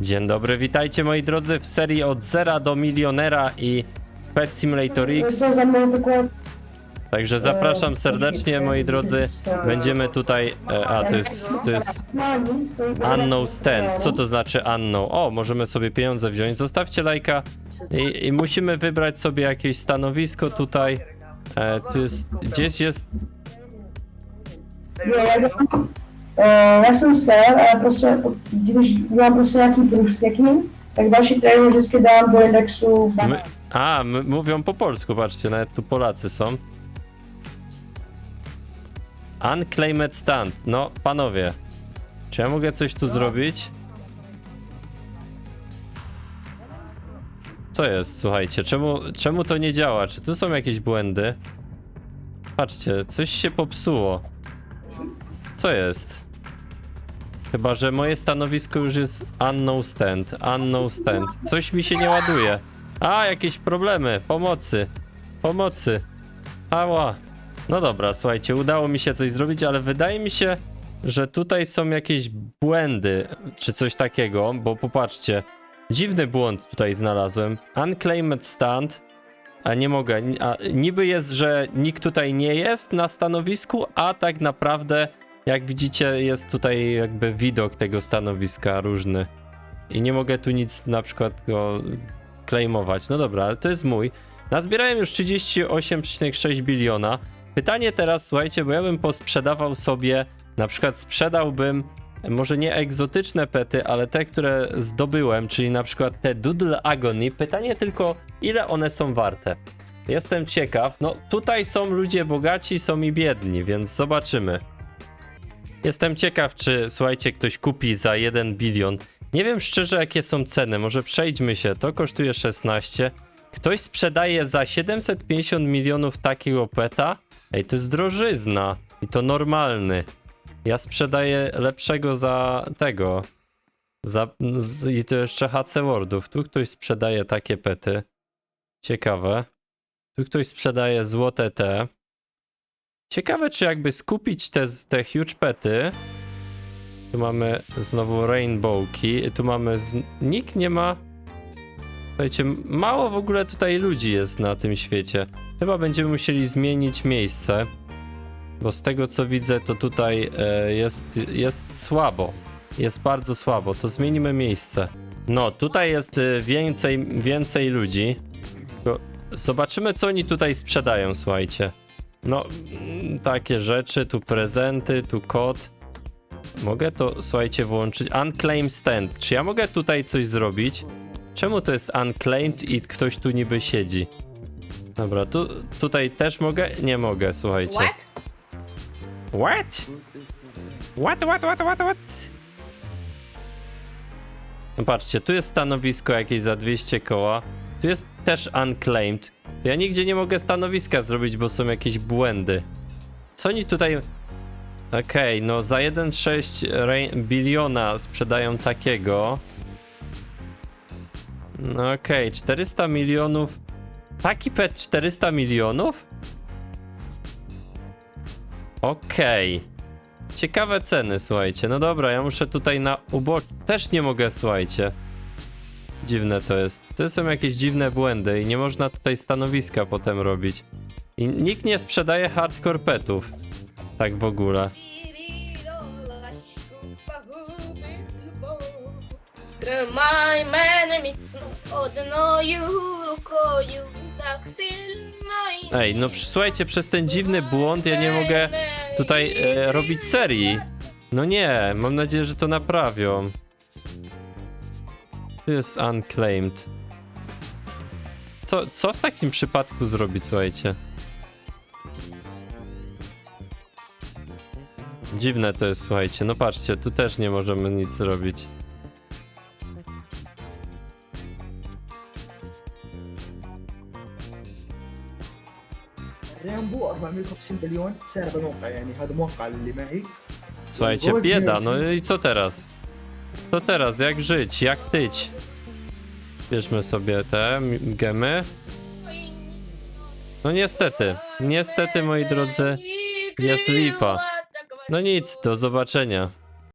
Dzień dobry, witajcie moi drodzy w serii od zera do milionera i Pet Simulator X. Także zapraszam serdecznie moi drodzy. Będziemy tutaj. E, a to jest. To jest No, Unknown Stand. Co to znaczy unknown? O, możemy sobie pieniądze wziąć. Zostawcie lajka i, i musimy wybrać sobie jakieś stanowisko tutaj. E, tu jest. Gdzieś jest. Ja, e, ja jsem ser, ale prostě, když dělám prostě nějaký někým, tak další tady vždycky dám do indexu My, a, m- mówią po polsku, patrzcie, nawet tu Polacy są. Unclaimed stand. No, panowie. Czy ja mogę coś tu zrobić? Co jest, słuchajcie, czemu, czemu to nie działa? Czy tu są jakieś błędy? Patrzcie, coś się popsuło. Co jest? Chyba, że moje stanowisko już jest unknown stand, unknown stand. Coś mi się nie ładuje. A, jakieś problemy. Pomocy. Pomocy. Ała. No dobra, słuchajcie, udało mi się coś zrobić, ale wydaje mi się, że tutaj są jakieś błędy, czy coś takiego, bo popatrzcie. Dziwny błąd tutaj znalazłem. Unclaimed stand. A nie mogę. A niby jest, że nikt tutaj nie jest na stanowisku, a tak naprawdę, jak widzicie, jest tutaj jakby widok tego stanowiska różny. I nie mogę tu nic na przykład go claimować. No dobra, ale to jest mój. Nazbierałem już 38,6 biliona. Pytanie teraz, słuchajcie, bo ja bym posprzedawał sobie, na przykład sprzedałbym może nie egzotyczne pety, ale te, które zdobyłem, czyli na przykład te Doodle Agony. Pytanie tylko, ile one są warte. Jestem ciekaw. No tutaj są ludzie bogaci, są i biedni, więc zobaczymy. Jestem ciekaw, czy słuchajcie, ktoś kupi za 1 bilion. Nie wiem szczerze, jakie są ceny. Może przejdźmy się. To kosztuje 16. Ktoś sprzedaje za 750 milionów takiego peta? Ej, to jest drożyzna. I to normalny. Ja sprzedaję lepszego za tego. Za, z, I to jeszcze HC Wordów. Tu ktoś sprzedaje takie pety. Ciekawe. Tu ktoś sprzedaje złote te. Ciekawe, czy jakby skupić te, te huge pety. Tu mamy znowu rainbowki. Tu mamy. Z... Nikt nie ma. Słuchajcie, mało w ogóle tutaj ludzi jest na tym świecie. Chyba będziemy musieli zmienić miejsce. Bo z tego co widzę, to tutaj e, jest, jest słabo. Jest bardzo słabo. To zmienimy miejsce. No, tutaj jest e, więcej, więcej ludzi. Zobaczymy, co oni tutaj sprzedają, słuchajcie. No, takie rzeczy, tu prezenty, tu kod. Mogę to, słuchajcie, włączyć. Unclaimed stand. Czy ja mogę tutaj coś zrobić? Czemu to jest unclaimed i ktoś tu niby siedzi? Dobra, tu, tutaj też mogę? Nie mogę, słuchajcie. What? What? What, what, what, what, what? No patrzcie, tu jest stanowisko jakieś za 200 koła. Tu jest też unclaimed. Ja nigdzie nie mogę stanowiska zrobić, bo są jakieś błędy. Co oni tutaj... Okej, no za 1,6 rei- biliona sprzedają takiego. No okej, 400 milionów. Taki pet 400 milionów? Okej. Ciekawe ceny, słuchajcie. No dobra, ja muszę tutaj na ubo... Też nie mogę, słuchajcie. Dziwne to jest. To są jakieś dziwne błędy i nie można tutaj stanowiska potem robić. I nikt nie sprzedaje hardcore petów. Tak w ogóle. Тримай мене міцно, одною рукою, так сильно. Ej, no przy- słuchajcie, przez ten dziwny błąd ja nie mogę tutaj e, robić serii. No nie, mam nadzieję, że to naprawią. Tu jest unclaimed. Co, co w takim przypadku zrobić, słuchajcie? Dziwne to jest, słuchajcie. No patrzcie, tu też nie możemy nic zrobić. رامبو 450 مليون سعر الموقع يعني هذا موقع اللي معي Słuchajcie, bieda, no i co teraz? Co teraz? Jak żyć? Jak tyć? Zbierzmy sobie te gemy. No niestety, niestety moi drodzy, jest lipa. No nic, do zobaczenia.